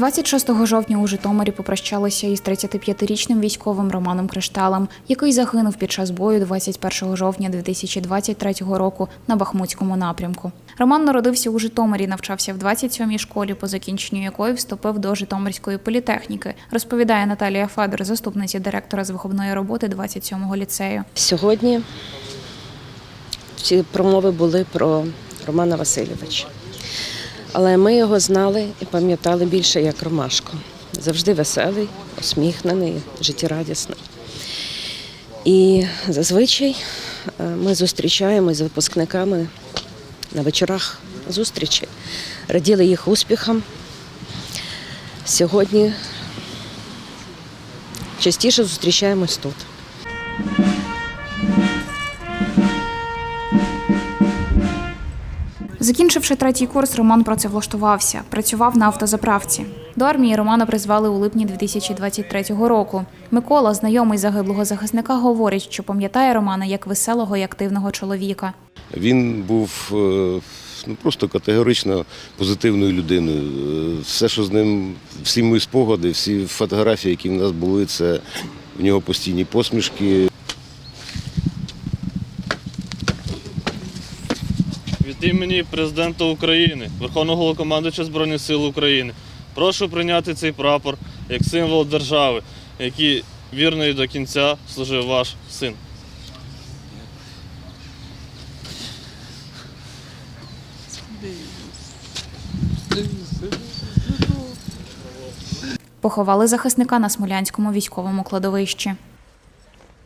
26 жовтня у Житомирі попрощалися із 35-річним військовим Романом Кришталем, який загинув під час бою 21 жовтня 2023 року на Бахмутському напрямку. Роман народився у Житомирі, навчався в 27-й школі, по закінченню якої вступив до Житомирської політехніки, розповідає Наталія Федор, заступниця директора з виховної роботи 27-го ліцею. Сьогодні ці промови були про Романа Васильовича. Але ми його знали і пам'ятали більше як Ромашко. Завжди веселий, усміхнений, життєрадісний. І зазвичай е, ми зустрічаємось з випускниками на вечорах зустрічі, раділи їх успіхам. Сьогодні частіше зустрічаємось тут. Закінчивши третій курс, Роман працевлаштувався. Працював на автозаправці. До армії Романа призвали у липні 2023 року. Микола, знайомий загиблого захисника, говорить, що пам'ятає Романа як веселого і активного чоловіка. Він був е, ну, просто категорично позитивною людиною. Е, Все, що з ним, всі мої спогади, всі фотографії, які в нас були, це в нього постійні посмішки. Від імені президента України, Верховного Головнокомандуюча Збройних сил України, прошу прийняти цей прапор як символ держави, який вірно і до кінця служив ваш син. Поховали захисника на Смолянському військовому кладовищі.